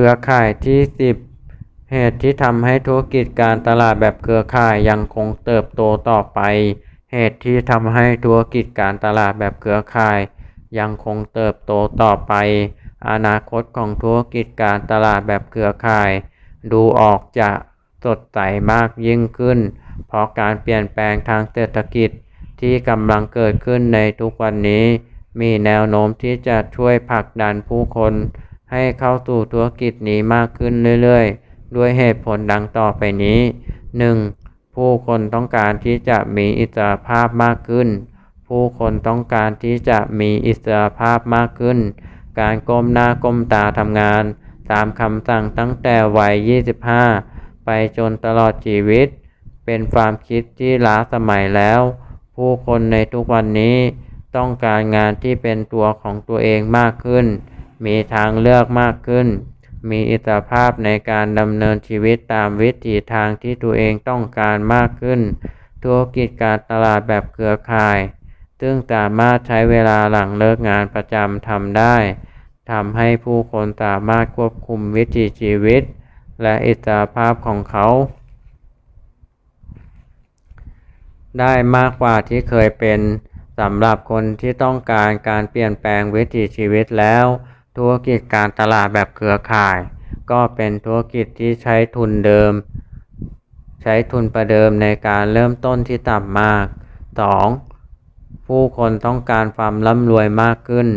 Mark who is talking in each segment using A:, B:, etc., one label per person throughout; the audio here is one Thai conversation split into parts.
A: ครือข่ายที่ 10 เหตุที่ทำให้ธุรกิจการตลาดแบบเครือข่ายยังคงเติบโตต่อไป เหตุที่ทำให้ธุรกิจการตลาดแบบเครือข่าย ยังคงเติบโตต่อไป อนาคตของธุรกิจการตลาดแบบเครือข่าย ดูออกจะสดใสมากยิ่งขึ้น เพราะการเปลี่ยนแปลงทางเศรษฐกิจที่กำลังเกิดขึ้นในทุกวันนี้ มีแนวโน้มที่จะช่วยผลักดันผู้คน ให้เข้าสู่ธุรกิจนี้มากขึ้นเรื่อยๆ ด้วยเหตุผลดังต่อไปนี้ 1. ผู้คนต้องการที่จะมีอิสรภาพมากขึ้น ผู้คนต้องการที่จะมีอิสรภาพมากขึ้น การก้มหน้าก้มตาทำงาน ตามคำสั่งตั้งแต่วัย 25 ไปจนตลอดชีวิต เป็นความคิดที่ล้าสมัยแล้ว ผู้คนในทุกวันนี้ต้องการงานที่เป็นตัวของตัวเองมากขึ้น มีทางเลือกมากขึ้น มีอิสรภาพในการดำเนินชีวิตตามวิถีทางที่ตัวเองต้องการมากขึ้น ธุรกิจการตลาดแบบเครือข่าย ซึ่งสามารถใช้เวลาหลังเลิกงานประจำทำได้ทำให้ผู้คนสามารถควบคุมวิถีชีวิต และอิสรภาพของเขา ได้มากกว่าที่เคยเป็นสำหรับคนที่ต้องการการเปลี่ยนแปลงวิถีชีวิตแล้ว ธุรกิจการตลาดแบบเครือข่าย ก็เป็นธุรกิจที่ใช้ทุนเดิม ใช้ทุนประเดิมในการเริ่มต้นที่ต่ำมาก 2. ผู้คนต้องการความร่ำรวยมากขึ้น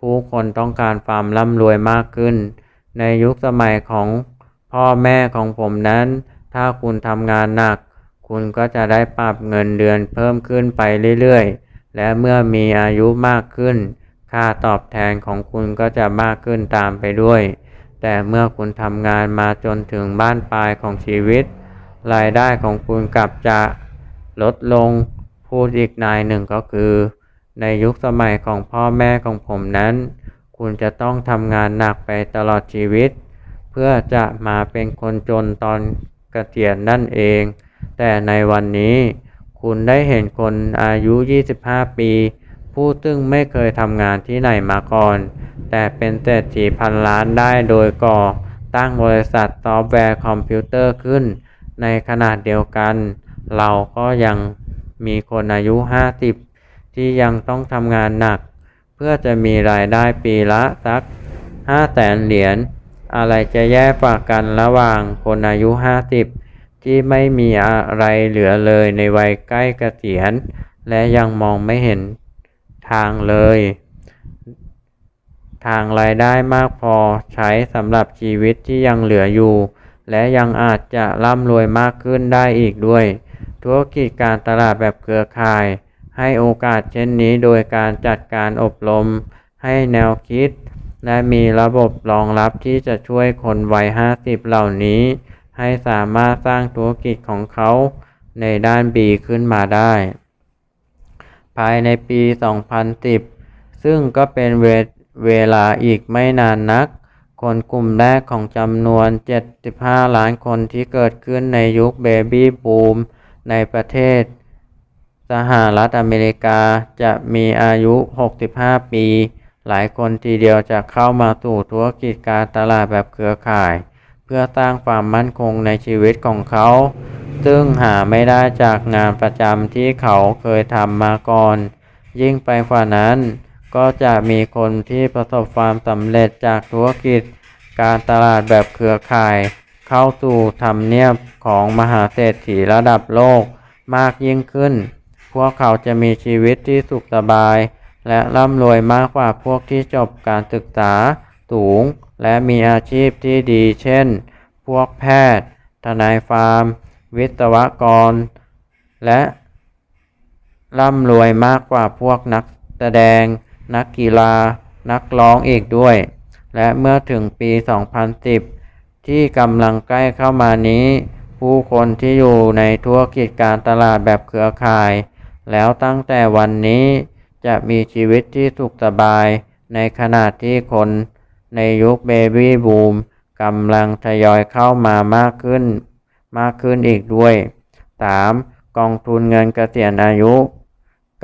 A: ผู้คนต้องการความร่ำรวยมากขึ้น ในยุคสมัยของพ่อแม่ของผมนั้น ถ้าคุณทำงานหนัก คุณก็จะได้ปรับเงินเดือนเพิ่มขึ้นไปเรื่อยๆ และเมื่อมีอายุมากขึ้น ค่าตอบแทนของคุณก็จะมากขึ้นตามไปด้วย แต่เมื่อคุณทำงานมาจนถึงบ้านปลายของชีวิต รายได้ของคุณกลับจะลดลง พูดอีกนายหนึ่งก็คือ ในยุคสมัยของพ่อแม่ของผมนั้น คุณจะต้องทำงานหนักไปตลอดชีวิต เพื่อจะมาเป็นคนจนตอนเกษียณนั่นเอง แต่ในวันนี้ คุณได้เห็นคนอายุ 25 ปี ผู้ซึ่งไม่เคยทำงานที่ไหนมาก่อน แต่เป็นเศรษฐีพันล้านได้โดยก่อ ตั้งบริษัทซอฟต์แวร์คอมพิวเตอร์ขึ้น ในขนาดเดียวกัน เราก็ยังมีคนอายุ 50 ที่ยังต้องทำงานหนัก เพื่อจะมีรายได้ปีละสัก 5 แสนเหรียญอะไรจะแย่กว่ากันระหว่างคนอายุ 50 ที่ไม่มีอะไรเหลือเลยในวัยใกล้เกษียณ และยังมองไม่เห็น ทางเลย ทางรายได้มากพอใช้สำหรับชีวิตที่ยังเหลืออยู่ และยังอาจจะร่ำรวยมากขึ้นได้อีกด้วย ธุรกิจการตลาดแบบเครือข่าย ให้โอกาสเช่นนี้โดยการจัดการอบรม ให้แนวคิด และมีระบบรองรับที่จะช่วยคนวัย 50 เหล่านี้ ให้สามารถสร้างธุรกิจของเขาในด้านบีขึ้นมาได้ ภายในปี 2010 ซึ่งก็เป็นเวเวลาอีกไม่นานนัก คนกลุ่มแรกของจำนวน 75 ล้านคนที่เกิดขึ้นในยุคเบบี้บูมในประเทศ สหรัฐอเมริกาจะมีอายุ 65 ปี หลายคนทีเดียวจะเข้ามาสู่ธุรกิจการตลาดแบบเครือข่าย เพื่อสร้างความมั่นคงในชีวิตของเขา ซึ่งหาไม่ได้จากงานประจำที่เขาเคยทำมาก่อน ยิ่งไปกว่านั้น ก็จะมีคนที่ประสบความสำเร็จจากธุรกิจ การตลาดแบบเครือข่าย เข้าสู่ทำเนียบของมหาเศรษฐีระดับโลกมากยิ่งขึ้น พวกเขาจะมีชีวิตที่สุขสบาย และร่ำรวยมากกว่าพวกที่จบการศึกษาสูง และมีอาชีพที่ดี เช่น พวกแพทย์ ทนายฟาร์ม วิศวกร และร่ำรวยมากกว่าพวกนักแสดง นักกีฬา นักร้องอีกด้วย และเมื่อถึงปี 2010 ที่กำลังใกล้เข้ามานี้ ผู้คนที่อยู่ในธุรกิจการตลาดแบบเครือข่าย แล้วตั้งแต่วันนี้จะมีชีวิตที่สุขสบาย ในขณะที่คนในยุคเบบี้บูมกำลังทยอยเข้ามามากขึ้น มากขึ้นอีกด้วย 3. กองทุนเงินเกษียณอายุ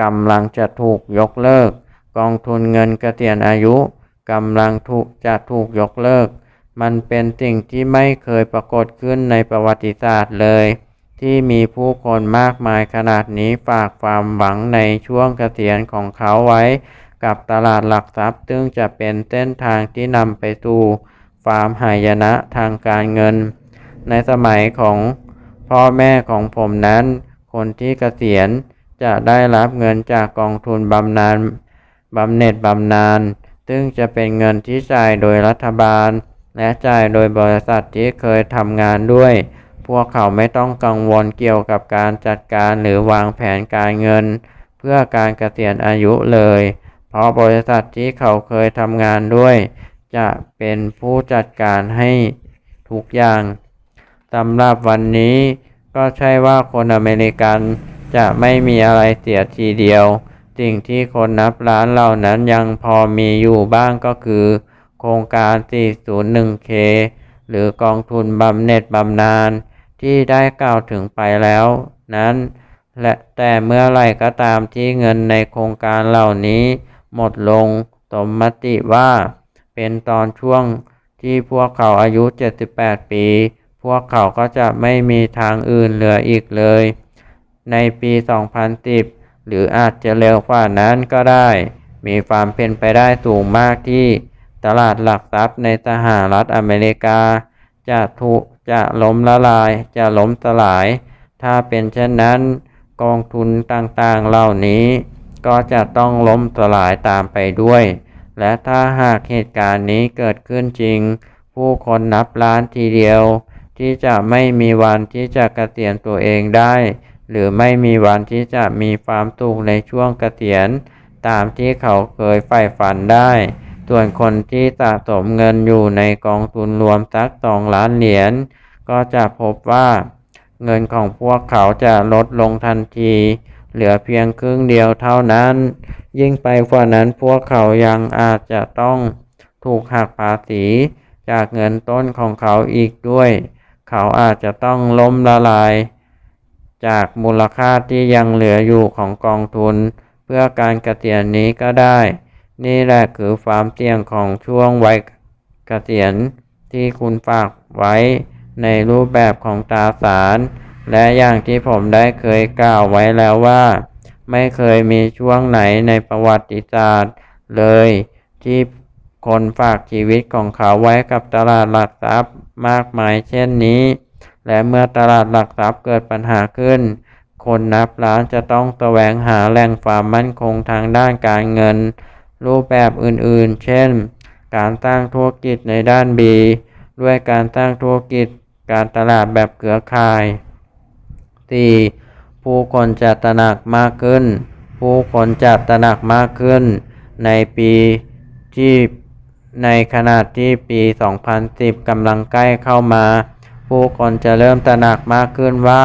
A: กำลังจะถูกยกเลิก กองทุนเงินเกษียณอายุกำลังถูกจะถูกยกเลิก มันเป็นสิ่งที่ไม่เคยปรากฏขึ้นในประวัติศาสตร์เลย ที่มีผู้คนมากมายขนาดนี้ฝากความหวังในช่วงเกษียณของเขาไว้ กับตลาดหลักทรัพย์ซึ่งจะเป็นเส้นทางที่นำไปสู่ความหายนะทางการเงิน ในสมัยของพ่อแม่ของผมนั้น คนที่เกษียณจะได้รับเงินจากกองทุนบำนาญบำเหน็จบำนาญซึ่งจะเป็นเงินที่จ่ายโดยรัฐบาล และจ่ายโดยบริษัทที่เคยทำงานด้วย พวกเขาไม่ต้องกังวลเกี่ยวกับการจัดการหรือวางแผนการเงิน เพื่อการเกษียณอายุเลย เพราะบริษัทที่เขาเคยทำงานด้วย จะเป็นผู้จัดการให้ทุกอย่าง สำหรับวันนี้ก็ใช่ว่าคนอเมริกันจะไม่มีอะไรเสียทีเดียว สิ่งที่คนนับล้านเหล่านั้นยังพอมีอยู่บ้างก็คือ โครงการ 401k หรือกองทุนบำเหน็จบำนาญที่ได้กล่าวถึงไปแล้ว นั้น และแต่เมื่อไรก็ตามที่เงินในโครงการเหล่านี้ หมดลงสมมติว่า เป็นตอนช่วงที่พวกเขาอายุ 78 ปี พวกเขาก็จะไม่มีทางอื่นเหลืออีกเลย ในปี 2010 หรืออาจจะเร็วกว่านั้นก็ได้ มีความเป็นไปได้สูงมากที่ตลาดหลักทรัพย์ในสหรัฐอเมริกา จะถูกจะล้มละลาย จะล้มสลาย ถ้าเป็นเช่นนั้น กองทุนต่างๆเหล่านี้ ก็จะต้องล้มสลายตามไปด้วย และถ้าหากเหตุการณ์นี้เกิดขึ้นจริง ผู้คนนับล้านทีเดียว ที่จะไม่มีวันที่จะเกษียณตัวเองได้ หรือไม่มีวันที่จะมีความสุขในช่วงเกษียณ ตามที่เขาเคยใฝ่ฝันได้ ส่วนคนที่สะสมเงินอยู่ในกองทุนรวมสักสองล้านเหรียญก็จะพบว่า เงินของพวกเขาจะลดลงทันที เหลือเพียงครึ่งเดียวเท่านั้น ยิ่งไปกว่านั้นพวกเขายังอาจจะต้องถูกหักภาษีจากเงินต้นของเขาอีกด้วย เขาอาจจะต้องล้มละลาย จากมูลค่าที่ยังเหลืออยู่ของกองทุน เพื่อการเกษียณนี้ก็ได้ นี่แหละคือความเสี่ยงของช่วงวัยเกษียณที่คุณฝากไว้ในรูปแบบของตราสาร และอย่างที่ผมได้เคยกล่าวไว้แล้วว่า ไม่เคยมีช่วงไหนในประวัติศาสตร์เลยที่คนฝากชีวิตของเขาไว้กับตลาดหลักทรัพย์ มากมายเช่นนี้ และเมื่อตลาดหลักทรัพย์เกิดปัญหาขึ้น คนนับล้านจะต้องแสวงหาแหล่งความมั่นคงทางด้านการเงิน รูปแบบอื่นๆ เช่น การสร้างธุรกิจในด้าน B ด้วยการสร้างธุรกิจการตลาดแบบเครือข่าย 4. ผู้คนจะตระหนักมากขึ้น ผู้คนจะตระหนักมากขึ้น ในปีที่ ในขณะที่ปี 2010 กำลังใกล้เข้ามา ผู้คนจะเริ่มตระหนักมากขึ้นว่า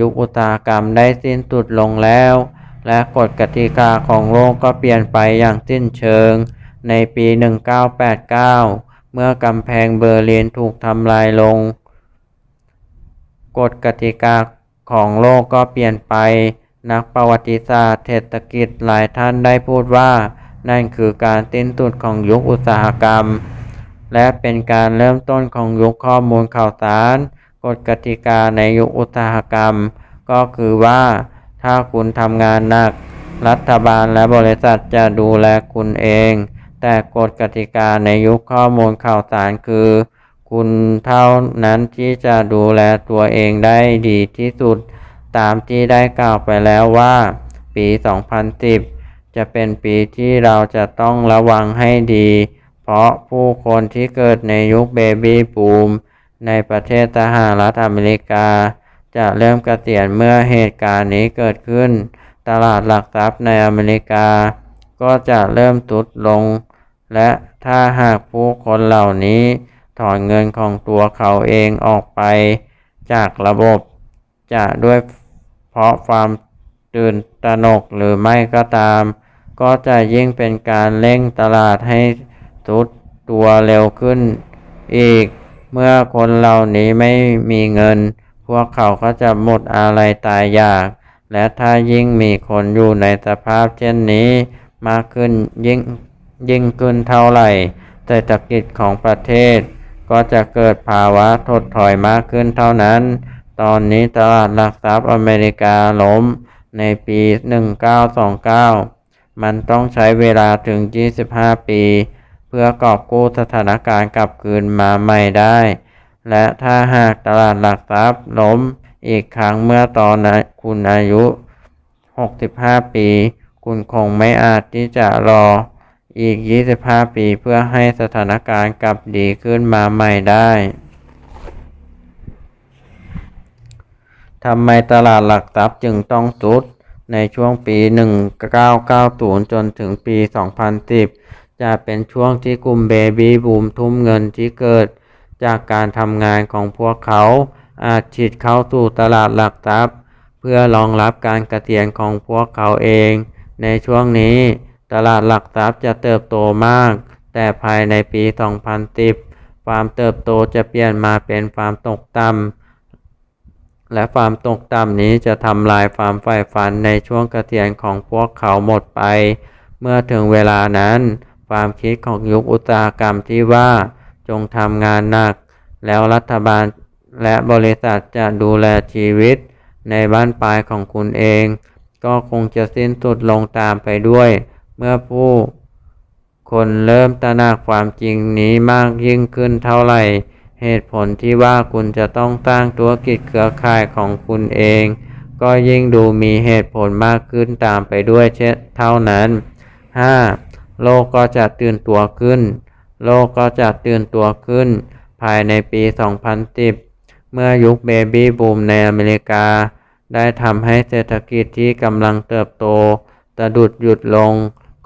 A: ยุคอุตสาหกรรมได้สิ้นสุดลงแล้ว และกฎกติกาของโลกก็เปลี่ยนไปอย่างสิ้นเชิง ในปี 1989 เมื่อกำแพงเบอร์ลินถูกทำลายลง กฎกติกาของโลกก็เปลี่ยนไป นักประวัติศาสตร์เศรษฐกิจหลายท่านได้พูดว่า นั่นคือการสิ้นสุดของยุคอุตสาหกรรม และเป็นการเริ่มต้นของยุคข้อมูลข่าวสาร กฎกติกาในยุคอุตสาหกรรม ก็คือว่าถ้าคุณทำงานหนัก รัฐบาลและบริษัทจะดูแลคุณเอง แต่กฎกติกาในยุคข้อมูลข่าวสารคือ คุณเท่านั้นที่จะดูแลตัวเองได้ดีที่สุด ตามที่ได้กล่าวไปแล้วว่า ปี 2010 จะเป็นปีที่เราจะต้องระวังให้ดี เพราะผู้คนที่เกิดในยุคเบบี้บูมในประเทศสหรัฐอเมริกา จะเริ่มกเกษียณเมื่อเหตุการณ์นี้เกิดขึ้น ตลาดหลักทรัพย์ในอเมริกา ก็จะเริ่มตุดลง และถ้าหากผู้คนเหล่านี้ถอนเงินของตัวเขาเองออกไป จากระบบ จะด้วยเพราะความตื่นตระหนกหรือไม่ก็ตาม ก็จะยิ่งเป็นการเร่งตลาดให้ทุดตัวเร็วขึ้นอีก เมื่อคนเหล่านี้ไม่มีเงิน พวกเขาก็จะหมดอะไรตายอยาก และถ้ายิ่งมีคนอยู่ในสภาพเช่นนี้ มากขึ้นยิ่งยิ่งขึ้นเท่าไหร่เศรษฐกิจของประเทศ ก็จะเกิดภาวะถดถอยมากขึ้นเท่านั้น ตอนนี้ตลาดหลักทรัพย์อเมริกาล้มในปี 1929 มันต้องใช้เวลาถึง 25 ปี เพื่อกอบกู้สถานการณ์กลับคืนมาใหม่ได้ และถ้าหากตลาดหลักทรัพย์ล้มอีกครั้งเมื่อตอนคุณอายุ 65 ปี คุณคงไม่อาจที่จะรออีก 25 ปีเพื่อให้สถานการณ์กลับดีขึ้นมาใหม่ได้ทำไมตลาดหลักทรัพย์จึงต้องสุด ในช่วงปี 1990 จนถึงปี 2010 จะเป็นช่วงที่กลุ่มเบบี้บูมทุ่มเงินที่เกิด จากการทำงานของพวกเขาอาจฉีดเข้าสู่ตลาดหลักทรัพย์ เพื่อรองรับการกระเตียนของพวกเขาเอง ในช่วงนี้ ตลาดหลักทรัพย์จะเติบโตมาก แต่ภายในปี 2010 ความเติบโตจะเปลี่ยนมาเป็นความตกต่ำ และความตกต่ำนี้จะทำลายความใฝ่ฝันในช่วงกระเกษียณของพวกเขาหมดไป เมื่อถึงเวลานั้น ความคิดของยุคอุตสาหกรรมที่ว่าจงทำงานหนัก แล้วรัฐบาลและบริษัทจะดูแลชีวิตในบ้านปลายของคุณเอง ก็คงจะสิ้นสุดลงตามไปด้วย เมื่อผู้คนเริ่มตระหนักความจริงนี้มากยิ่งขึ้นเท่าไหร่ เหตุผลที่ว่าคุณจะต้องสร้างธุรกิจเครือข่ายของคุณเอง ก็ยิ่งดูมีเหตุผลมากขึ้นตามไปด้วยเช่นเท่านั้น 5. โลกก็จะตื่นตัวขึ้น โลกก็จะตื่นตัวขึ้น ภายในปี 2010 เมื่อยุคเบบี้บูมในอเมริกา ได้ทำให้เศรษฐกิจที่กำลังเติบโตสะดุดหยุดลง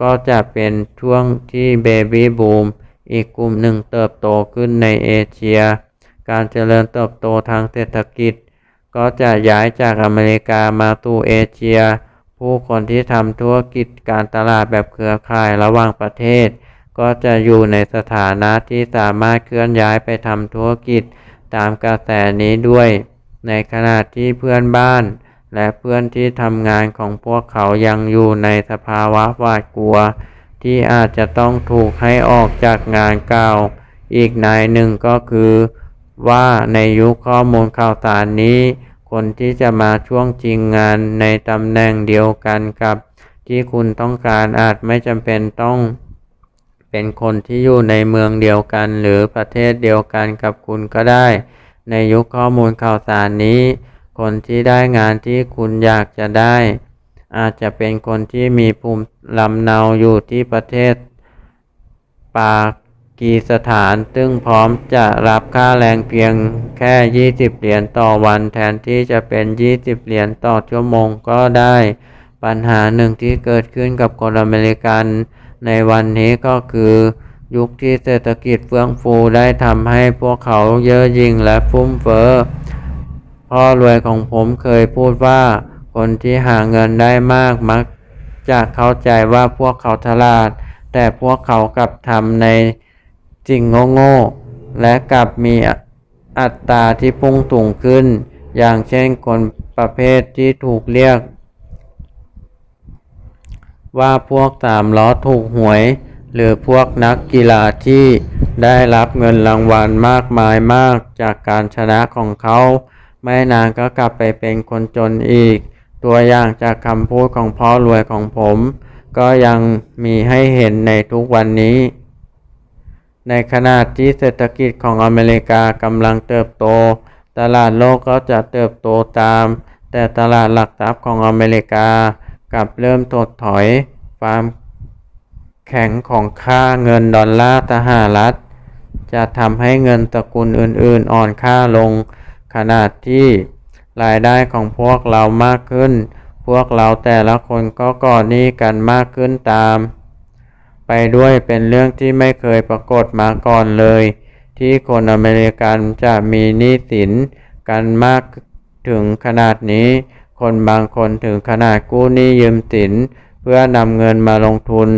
A: ก็จะเป็นช่วงที่เบบี้บูม อีกกลุ่มหนึ่งเติบโตขึ้นในเอเชีย การเจริญเติบโตทางเศรษฐกิจ ก็จะย้ายจากอเมริกามาสู่เอเชีย ผู้คนที่ทำธุรกิจการตลาดแบบเครือข่ายระหว่างประเทศ ก็จะอยู่ในสถานะที่สามารถเคลื่อนย้ายไปทำธุรกิจตามกระแสนี้ด้วย ในขณะที่เพื่อนบ้าน และเพื่อนที่ทำงานของพวกเขายังอยู่ในสภาวะหวาดกลัว ที่อาจจะต้องถูกให้ออกจากงานเก่า อีกนายหนึ่งก็คือ ว่าในยุคข้อมูลข่าวสารนี้ คนที่จะมาช่วงจริงงานในตำแหน่งเดียวกันกับ ที่คุณต้องการอาจไม่จำเป็นต้อง เป็นคนที่อยู่ในเมืองเดียวกัน หรือประเทศเดียวกันกับคุณก็ได้ ในยุคข้อมูลข่าวสารนี้ คนที่ได้งานที่คุณอยากจะได้ อาจจะเป็นคนที่มีภูมิลำเนาอยู่ที่ประเทศ ปากีสถาน ซึ่งพร้อมจะรับค่าแรงเพียงแค่ 20 เหรียญต่อวัน แทนที่จะเป็น 20 เหรียญต่อชั่วโมงก็ได้ ปัญหาหนึ่งที่เกิดขึ้นกับคนอเมริกันในวันนี้ก็คือยุคที่เศรษฐกิจเฟื่องฟูได้ทำให้พวกเขาเยอหยิ่งและฟุ่มเฟ้อพ่อรวยของผมเคยพูดว่า คนที่หาเงินได้มากมักจะเข้าใจว่าพวกเขาฉลาด แต่พวกเขากลับทำในสิ่งโง่ๆและกลับมีอัตราที่พุ่งสูงขึ้น อย่างเช่นคนประเภทที่ถูกเรียก ว่าพวกสามล้อถูกหวย หรือพวกนักกีฬาที่ได้รับเงินรางวัลมากมายมากจากการชนะของเขา ไม่นานก็กลับไปเป็นคนจนอีก ตัวอย่างจากคำพูดของพ่อรวยของผม ก็ยังมีให้เห็นในทุกวันนี้ ในขณะที่เศรษฐกิจของอเมริกากำลังเติบโต ตลาดโลกก็จะเติบโตตาม แต่ตลาดหลักทรัพย์ของอเมริกากลับเริ่มถดถอยความแข็งของค่าเงินดอลลาร์สหรัฐ จะทำให้เงินตระกูลอื่นๆอ่อนค่าลง ขนาดที่ รายได้ของพวกเรามากขึ้น พวกเราแต่ละคนก็ก่อหนี้กันมากขึ้นตาม ไปด้วยเป็นเรื่องที่ไม่เคยปรากฏมาก่อนเลย ที่คนอเมริกันจะมีหนี้สินกันมากถึงขนาดนี้ คนบางคนถึงขนาดกู้หนี้ยืมสิน เพื่อนำเงินมาลงทุน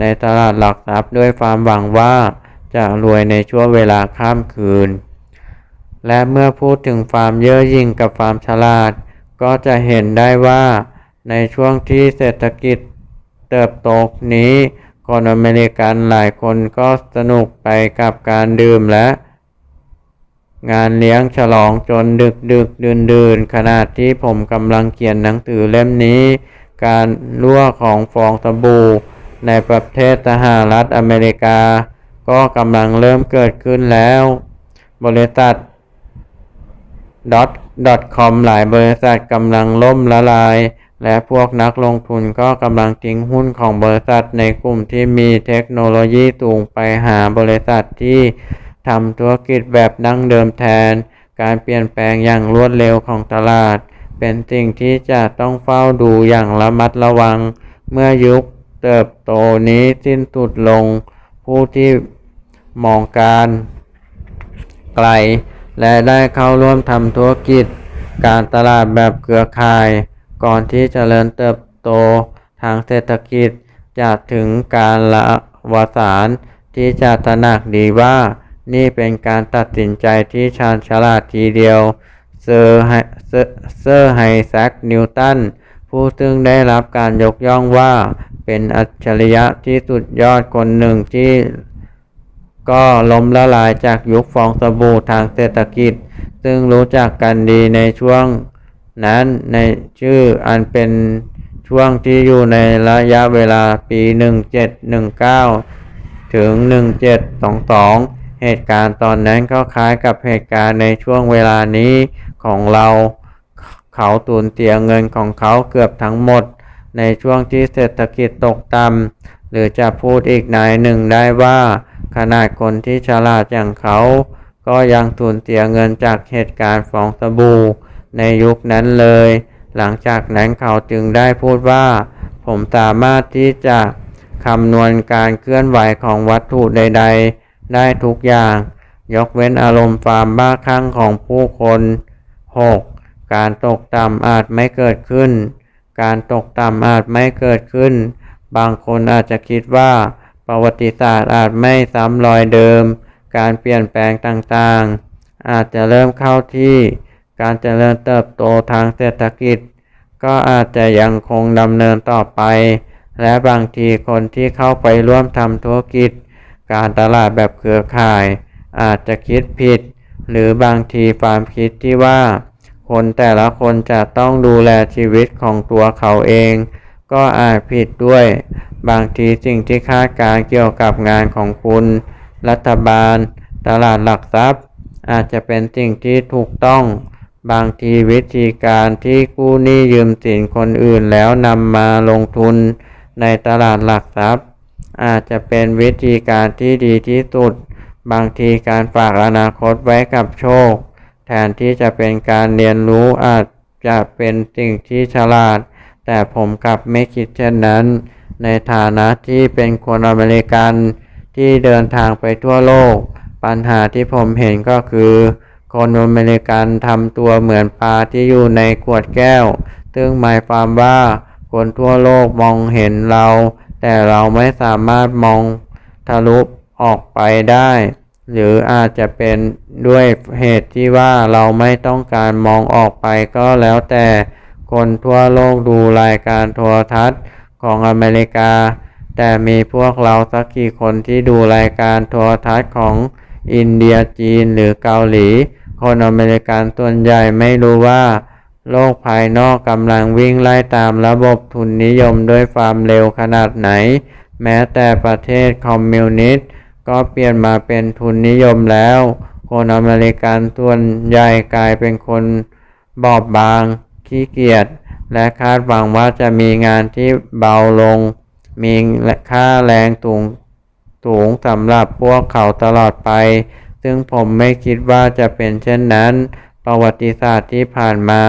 A: ในตลาดหลักทรัพย์ด้วยความหวังว่าจะรวยในช่วงเวลาข้ามคืน และเมื่อพูดถึงความเย่อหยิ่งกับความฉลาด ก็จะเห็นได้ว่า ในช่วงที่เศรษฐกิจเติบโตนี้ คนอเมริกันหลายคนก็สนุกไปกับการดื่มและ งานเลี้ยงฉลองจนดึกดึกดื่นดื่นขณะที่ผมกำลังเขียนหนังสือเล่มนี้ การรั่วของฟองสบู่ในประเทศสหรัฐอเมริกา ก็กำลังเริ่มเกิดขึ้นแล้ว บริษัท .com หลายบริษัทกำลังล่มละลาย และพวกนักลงทุนก็กำลังทิ้งหุ้นของบริษัทในกลุ่มที่มีเทคโนโลยีสูงไปหาบริษัทที่ทำธุรกิจแบบดั้งเดิมแทน การเปลี่ยนแปลงอย่างรวดเร็วของตลาด เป็นสิ่งที่จะต้องเฝ้าดูอย่างระมัดระวัง เมื่อยุคเติบโตนี้สิ้นสุดลง ผู้ที่มองการไกล และได้เข้าร่วมทำธุรกิจ การตลาดแบบเครือข่าย ก่อนที่จเจริญเติบโตทางเศรษฐกิจจะถึงการละวสารที่จะตระหนักดีว่า นี่เป็นการตัดสินใจที่ชาญฉลาดทีเดียว เซอร์ไฮเซอร์ไฮแซคนิวตันผู้ซึ่งได้รับการยกย่องว่าเป็นอัจฉริยะที่สุดยอดคนหนึ่งที่ ก็ล้มละลายจากยุคฟองสบู่ทางเศรษฐกิจ ซึ่งรู้จักกันดีในช่วงนั้นในชื่ออันเป็นช่วงที่อยู่ในระยะเวลาปี 1719 ถึง 1722 เหตุการณ์ตอนนั้นก็คล้ายกับเหตุการณ์ในช่วงเวลานี้ของเรา เขาตูนเตียเงินของเขาเกือบทั้งหมด ในช่วงที่เศรษฐกิจตกต่ำหรือจะพูดอีกนายหนึ่งได้ว่า ขนาดคนที่ฉลาดอย่างเขา ก็ยังสูญเสียเงินจากเหตุการณ์ฟองสบู่ในยุคนั้นเลย หลังจากนั้นเขาจึงได้พูดว่า ผมสามารถที่จะคำนวณการเคลื่อนไหวของวัตถุใด ๆ ได้ทุกอย่าง ยกเว้นอารมณ์ความบ้าคลั่งของผู้คน 6. การตกต่ำอาจไม่เกิดขึ้น การตกต่ำอาจไม่เกิดขึ้น บางคนอาจจะคิดว่า ประวัติศาสตร์อาจไม่ซ้ำรอยเดิม การเปลี่ยนแปลงต่างๆ อาจจะเริ่มเข้าที่ การเจริญเติบโตทางเศรษฐกิจ ก็อาจจะยังคงดำเนินต่อไป และบางทีคนที่เข้าไปร่วมทำธุรกิจ การตลาดแบบเครือข่าย อาจจะคิดผิด หรือบางทีความคิดที่ว่า คนแต่ละคนจะต้องดูแลชีวิตของตัวเขาเอง ก็อาจผิดด้วย บางทีสิ่งที่คาดการเกี่ยวกับงานของคุณ รัฐบาล ตลาดหลักทรัพย์ อาจจะเป็นสิ่งที่ถูกต้อง บางทีวิธีการที่กู้หนี้ยืมสินคนอื่นแล้วนำมาลงทุนในตลาดหลักทรัพย์ อาจจะเป็นวิธีการที่ดีที่สุด บางทีการฝากอนาคตไว้กับโชค แทนที่จะเป็นการเรียนรู้อาจจะเป็นสิ่งที่ฉลาด แต่ผมกลับไม่คิดเช่นนั้น ในฐานะที่เป็นคนอเมริกันที่เดินทางไปทั่วโลก ปัญหาที่ผมเห็นก็คือ คนอเมริกันทำตัวเหมือนปลาที่อยู่ในขวดแก้ว ซึ่งหมายความว่าคนทั่วโลกมองเห็นเรา แต่เราไม่สามารถมองทะลุออกไปได้ หรืออาจจะเป็นด้วยเหตุที่ว่าเราไม่ต้องการมองออกไปก็แล้วแต่ คนทั่วโลกดูรายการโทรทัศน์ของอเมริกา แต่มีพวกเราสักกี่คนที่ดูรายการโทรทัศน์ของอินเดียจีนหรือเกาหลี คนอเมริกันส่วนใหญ่ไม่รู้ว่า โลกภายนอกกำลังวิ่งไล่ตามระบบทุนนิยมด้วยความเร็วขนาดไหน แม้แต่ประเทศคอมมิวนิสต์ก็เปลี่ยนมาเป็นทุนนิยมแล้ว คนอเมริกันส่วนใหญ่กลายเป็นคนบอบบาง ขี้เกียจและคาดหวังว่าจะมีงานที่เบาลง มีค่าแรงสูงสูงสำหรับพวกเขาตลอดไป ซึ่งผมไม่คิดว่าจะเป็นเช่นนั้น ประวัติศาสตร์ที่ผ่านมา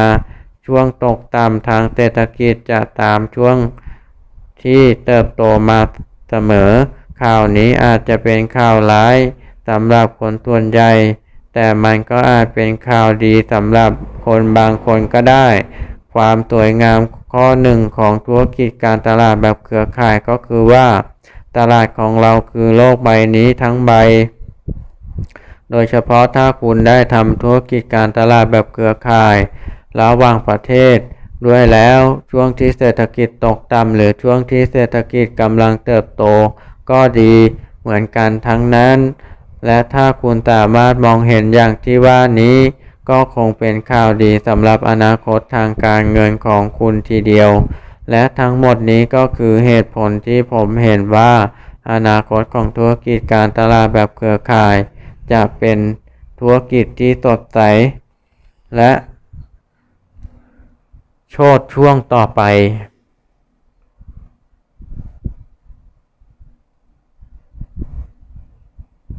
A: ช่วงตกต่ำทางเศรษฐกิจจะตามช่วงที่เติบโตมาเสมอ ข่าวนี้อาจจะเป็นข่าวร้ายสำหรับคนส่วนใหญ่ แต่มันก็อาจเป็นข่าวดีสำหรับคนบางคนก็ได้ ความสวยงามข้อหนึ่งของธุรกิจการตลาดแบบเครือข่ายก็คือว่า ตลาดของเราคือโลกใบนี้ทั้งใบ โดยเฉพาะถ้าคุณได้ทำธุรกิจการตลาดแบบเครือข่ายระหว่างประเทศด้วยแล้วช่วงที่เศรษฐกิจตกต่ำหรือช่วงที่เศรษฐกิจกำลังเติบโต ก็ดีเหมือนกันทั้งนั้น และถ้าคุณสามารถมองเห็นอย่างที่ว่านี้ ก็คงเป็นข่าวดีสำหรับอนาคตทางการเงินของคุณทีเดียว และทั้งหมดนี้ก็คือเหตุผลที่ผมเห็นว่า อนาคตของธุรกิจการตลาดแบบเครือข่าย จะเป็นธุรกิจที่สดใส และ โชดช่วงต่อไป